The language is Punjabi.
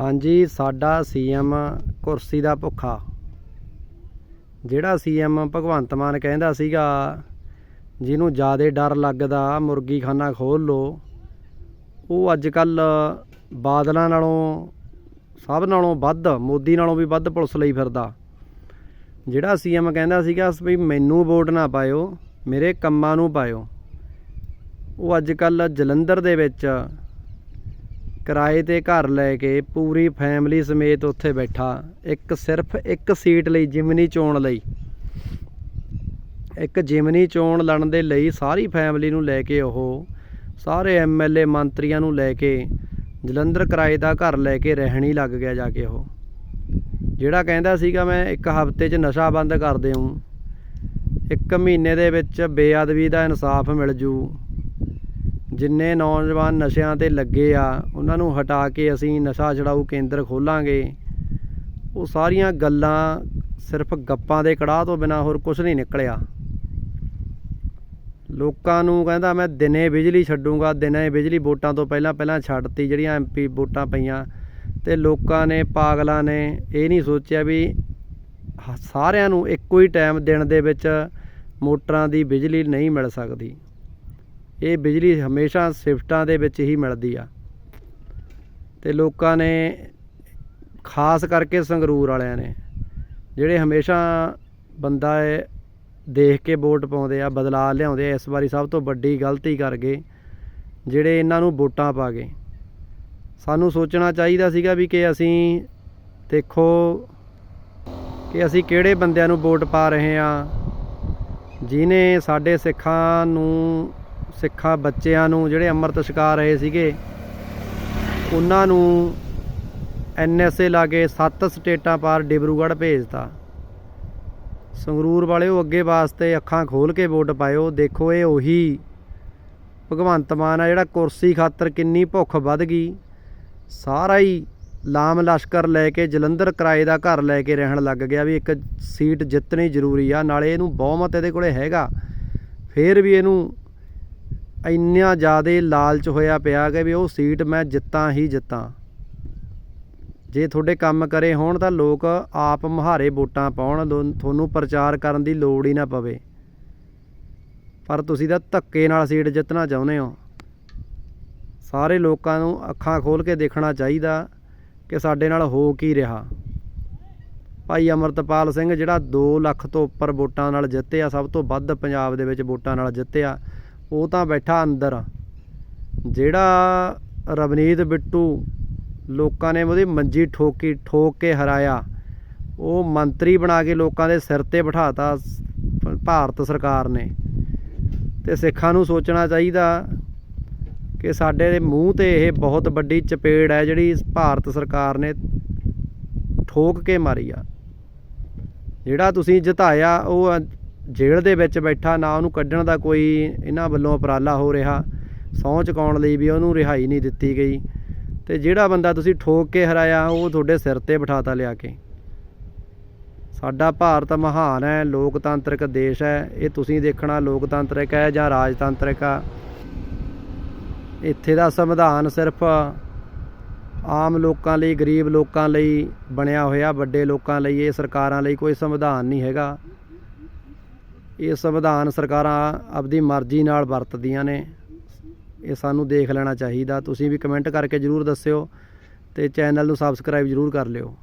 ਹਾਂਜੀ, ਸਾਡਾ ਸੀਐਮ ਕੁਰਸੀ ਦਾ ਭੁੱਖਾ। ਜਿਹੜਾ ਸੀਐਮ ਭਗਵੰਤ ਮਾਨ ਕਹਿੰਦਾ ਸੀਗਾ, ਜਿਹਨੂੰ ਜ਼ਿਆਦਾ ਡਰ ਲੱਗਦਾ ਮੁਰਗੀ ਖਾਨਾ ਖੋਲ ਲੋ ਉਹ ਅੱਜ ਕੱਲ ਬਾਦਲਾਂ ਨਾਲੋਂ, ਸਭ ਨਾਲੋਂ ਵੱਧ, ਮੋਦੀ ਨਾਲੋਂ ਵੀ ਵੱਧ ਪੁਲਿਸ ਲਈ ਫਿਰਦਾ। ਜਿਹੜਾ ਸੀਐਮ ਕਹਿੰਦਾ ਸੀਗਾ, ਵੀ ਮੈਨੂੰ ਵੋਟ ਨਾ ਪਾਇਓ, ਮੇਰੇ ਕੰਮਾਂ ਨੂੰ ਪਾਇਓ। ਉਹ ਅੱਜ ਕੱਲ ਜਲੰਧਰ ਦੇ ਵਿੱਚ ਕਿਰਾਏ ਤੇ ਘਰ ਲੈ ਕੇ ਪੂਰੀ ਫੈਮਿਲੀ ਸਮੇਤ ਉੱਥੇ ਬੈਠਾ। ਇੱਕ ਸਿਰਫ ਇੱਕ ਸੀਟ ਲਈ ਜਿਮਨੀ ਚੋਣ ਲਈ। ਇੱਕ ਜਿਮਨੀ ਚੋਣ ਲੜਨ ਦੇ ਲਈ ਸਾਰੀ ਫੈਮਿਲੀ ਨੂੰ ਲੈ ਕੇ ਉਹ, ਸਾਰੇ ਐਮਐਲਏ ਮੰਤਰੀਆਂ ਨੂੰ ਲੈ ਕੇ ਜਲੰਧਰ ਕਿਰਾਏ ਦਾ ਘਰ ਲੈ ਕੇ ਰਹਿਣੀ ਲੱਗ ਗਿਆ ਜਾ ਕੇ ਉਹ। ਜਿਹੜਾ ਕਹਿੰਦਾ ਸੀਗਾ, ਮੈਂ ਇੱਕ ਹਫ਼ਤੇ 'ਚ ਨਸ਼ਾ ਬੰਦ ਕਰ ਦਿਆਂ ਇੱਕ ਮਹੀਨੇ ਦੇ ਵਿੱਚ ਬੇਅਦਬੀ ਦਾ ਇਨਸਾਫ ਮਿਲ ਜੂ। ਜਿੰਨੇ ਨੌਜਵਾਨ ਨਸ਼ਿਆਂ ਤੇ ਲੱਗੇ ਆ, ਉਹਨਾਂ ਨੂੰ ਹਟਾ ਕੇ ਅਸੀਂ ਨਸ਼ਾ ਛਡਾਊ ਕੇਂਦਰ ਖੋਲਾਂਗੇ। ਉਹ ਸਾਰੀਆਂ ਗੱਲਾਂ ਸਿਰਫ ਗੱਪਾਂ ਦੇ ਕੜਾਹ ਤੋਂ ਬਿਨਾ ਹੋਰ ਕੁਝ ਨਹੀਂ ਨਿਕਲਿਆ। ਲੋਕਾਂ ਨੂੰ ਕਹਿੰਦਾ, ਮੈਂ ਦਿਨੇ ਬਿਜਲੀ ਛੱਡੂੰਗਾ, ਦਿਨੇ ਬਿਜਲੀ ਵੋਟਾਂ ਤੋਂ ਪਹਿਲਾਂ ਪਹਿਲਾਂ ਛੱਡਤੀ, ਜਿਹੜੀਆਂ ਐਮਪੀ ਵੋਟਾਂ ਪਈਆਂ। ਤੇ ਲੋਕਾਂ ਨੇ, ਪਾਗਲਾਂ ਨੇ ਇਹ ਨਹੀਂ ਸੋਚਿਆ ਵੀ ਸਾਰਿਆਂ ਨੂੰ ਇੱਕੋ ਹੀ ਟਾਈਮ ਦਿਨ ਦੇ ਵਿੱਚ ਮੋਟਰਾਂ ਦੀ ਬਿਜਲੀ ਨਹੀਂ ਮਿਲ ਸਕਦੀ। ਇਹ ਬਿਜਲੀ ਹਮੇਸ਼ਾ ਸ਼ਿਫਟਾਂ ਦੇ ਵਿੱਚ ਹੀ ਮਿਲਦੀ ਆ। ਤੇ ਲੋਕਾਂ ਨੇ ਖਾਸ ਕਰਕੇ ਸੰਗਰੂਰ ਵਾਲਿਆਂ ਨੇ, ਜਿਹੜੇ ਹਮੇਸ਼ਾ ਬੰਦਾ ਦੇਖ ਕੇ ਵੋਟ ਪਾਉਂਦੇ ਆ, ਬਦਲਾਅ ਲਿਆਉਂਦੇ ਆ, ਇਸ ਵਾਰੀ ਸਭ ਤੋਂ ਵੱਡੀ ਗਲਤੀ ਕਰ ਗਏ, ਜਿਹੜੇ ਇਹਨਾਂ ਨੂੰ ਵੋਟਾਂ ਪਾ ਗਏ। ਸਾਨੂੰ ਸੋਚਣਾ ਚਾਹੀਦਾ ਸੀਗਾ ਵੀ ਕਿ ਅਸੀਂ ਦੇਖੋ ਕਿ ਅਸੀਂ ਕਿਹੜੇ ਬੰਦਿਆਂ ਨੂੰ ਵੋਟ ਪਾ ਰਹੇ ਆ ਜਿਨੇ ਸਾਡੇ ਸਿੱਖਾਂ ਨੂੰ ਸਿੱਖਾਂ ਬੱਚਿਆਂ ਨੂੰ ਜਿਹੜੇ ਅੰਮ੍ਰਿਤ ਛਕਾ ਰਹੇ ਸੀਗੇ, ਉਹਨਾਂ ਨੂੰ ਐਨਐਸਏ ਲਾ ਕੇ ਸੱਤ ਸਟੇਟਾਂ ਪਾਰ ਡਿਬਰੂਗੜ੍ਹ ਭੇਜਤਾ। ਸੰਗਰੂਰ ਵਾਲਿਓ ਅੱਗੇ ਵਾਸਤੇ ਅੱਖਾਂ ਖੋਲ ਕੇ ਵੋਟ ਪਾਇਓ। ਦੇਖੋ, ਇਹ ਉਹੀ ਭਗਵੰਤ ਮਾਨ ਆ ਜਿਹੜਾ ਕੁਰਸੀ ਖਾਤਰ ਕਿੰਨੀ ਭੁੱਖ ਵੱਧ ਗਈ। ਸਾਰਾ ਹੀ ਲਾਮ ਲਸ਼ਕਰ ਲੈ ਕੇ ਜਲੰਧਰ ਕਿਰਾਏ ਦਾ ਘਰ ਲੈ ਕੇ ਰਹਿਣ ਲੱਗ ਗਿਆ ਵੀ ਇੱਕ ਸੀਟ ਜਿੱਤਣੀ ਜ਼ਰੂਰੀ ਆ, ਨਾਲੇ ਇਹਨੂੰ ਬਹੁਮਤ ਇਹਦੇ ਕੋਲੇ ਹੈਗਾ। ਫੇਰ ਵੀ ਇਹਨੂੰ ਇੰਨਾ ਜ਼ਿਆਦਾ ਲਾਲਚ ਹੋਇਆ ਪਿਆ ਕਿ ਵੀ ਉਹ ਸੀਟ ਮੈਂ ਜਿੱਤਾਂ ਹੀ ਜਿੱਤਾਂ। ਜੇ ਤੁਹਾਡੇ ਕੰਮ ਕਰੇ ਹੋਣ ਤਾਂ ਲੋਕ ਆਪ ਮੁਹਾਰੇ ਵੋਟਾਂ ਪਾਉਣ, ਲੋ- ਤੁਹਾਨੂੰ ਪ੍ਰਚਾਰ ਕਰਨ ਦੀ ਲੋੜ ਹੀ ਨਾ ਪਵੇ। ਪਰ ਤੁਸੀਂ ਤਾਂ ਧੱਕੇ ਨਾਲ ਸੀਟ ਜਿੱਤਣਾ ਚਾਹੁੰਦੇ ਹੋ। ਸਾਰੇ ਲੋਕਾਂ ਨੂੰ ਅੱਖਾਂ ਖੋਲ ਕੇ ਦੇਖਣਾ ਚਾਹੀਦਾ ਕਿ ਸਾਡੇ ਨਾਲ ਹੋ ਕੀ ਰਿਹਾ। ਭਾਈ ਅਮਰਤਪਾਲ ਸਿੰਘ ਜਿਹੜਾ 2 ਲੱਖ ਤੋਂ ਉੱਪਰ ਵੋਟਾਂ ਨਾਲ ਜਿੱਤਿਆ, ਸਭ ਤੋਂ ਵੱਧ ਪੰਜਾਬ ਦੇ ਵਿੱਚ ਵੋਟਾਂ ਨਾਲ ਜਿੱਤਿਆ ਉਹ ਤਾਂ ਬੈਠਾ ਅੰਦਰ। ਜਿਹੜਾ ਰਵਨੀਤ ਬਿੱਟੂ ਲੋਕਾਂ ਨੇ ਉਹਦੀ ਮੰਜੀ ਠੋਕੀ, ਠੋਕ ਕੇ ਹਰਾਇਆ, ਉਹ ਮੰਤਰੀ ਬਣਾ ਕੇ ਲੋਕਾਂ ਦੇ ਸਿਰ ਤੇ ਬਿਠਾਤਾ ਸ- ਭਾਰਤ ਸਰਕਾਰ ਨੇ। ਤੇ ਸਿੱਖਾਂ ਨੂੰ ਸੋਚਣਾ ਚਾਹੀਦਾ ਕਿ ਸਾਡੇ ਦੇ ਮੂੰਹ ਤੇ ਇਹ ਬਹੁਤ ਵੱਡੀ ਚਪੇੜ ਹੈ ਜਿਹੜੀ ਭਾਰਤ ਸਰਕਾਰ ਨੇ ਠੋਕ ਕੇ ਮਾਰੀ ਆ। ਜਿਹੜਾ ਤੁਸੀਂ ਜਿਤਾਇਆ, ਉਹ ਜੇਲ੍ਹ ਦੇ ਵਿੱਚ ਬੈਠਾ, ਨਾ ਉਹਨੂੰ ਕੱਢਣ ਦਾ ਕੋਈ ਇਹਨਾਂ ਵੱਲੋਂ ਉਪਰਾਲਾ ਹੋ ਰਿਹਾ। ਸਹੁੰ ਚੁਕਾਉਣ ਲਈ ਵੀ ਉਹਨੂੰ ਰਿਹਾਈ ਨਹੀਂ ਦਿੱਤੀ ਗਈ। ਤੇ ਜਿਹੜਾ ਬੰਦਾ ਤੁਸੀਂ ਠੋਕ ਕੇ ਹਰਾਇਆ, ਉਹ ਤੁਹਾਡੇ ਸਿਰ ਤੇ ਬਿਠਾਤਾ ਲਿਆ ਕੇ। ਸਾਡਾ ਭਾਰਤ ਮਹਾਨ ਹੈ, ਲੋਕਤੰਤਰਿਕ ਦੇਸ਼ ਹੈ। ਇਹ ਤੁਸੀਂ ਦੇਖਣਾ ਲੋਕਤੰਤਰਿਕ ਹੈ ਜਾਂ ਰਾਜਤੰਤਰਿਕ ਆ। ਇੱਥੇ ਦਾ ਸੰਵਿਧਾਨ ਸਿਰਫ ਆਮ ਲੋਕਾਂ ਲਈ, ਗਰੀਬ ਲੋਕਾਂ ਲਈ ਬਣਿਆ ਹੋਇਆ, ਵੱਡੇ ਲੋਕਾਂ ਲਈ, ਇਹ ਸਰਕਾਰਾਂ ਲਈ ਕੋਈ ਸੰਵਿਧਾਨ ਨਹੀਂ ਹੈਗਾ। ਇਹ ਸੰਵਿਧਾਨ ਸਰਕਾਰਾਂ ਆਪਦੀ ਮਰਜ਼ੀ ਨਾਲ ਵਰਤਦੀਆਂ ਨੇ। ਇਹ ਸਾਨੂੰ ਦੇਖ ਲੈਣਾ ਚਾਹੀਦਾ। ਤੁਸੀਂ ਵੀ ਕਮੈਂਟ ਕਰਕੇ ਜਰੂਰ ਦੱਸਿਓ ਤੇ ਚੈਨਲ ਨੂੰ ਸਬਸਕ੍ਰਾਈਬ ਜਰੂਰ ਕਰ ਲਿਓ।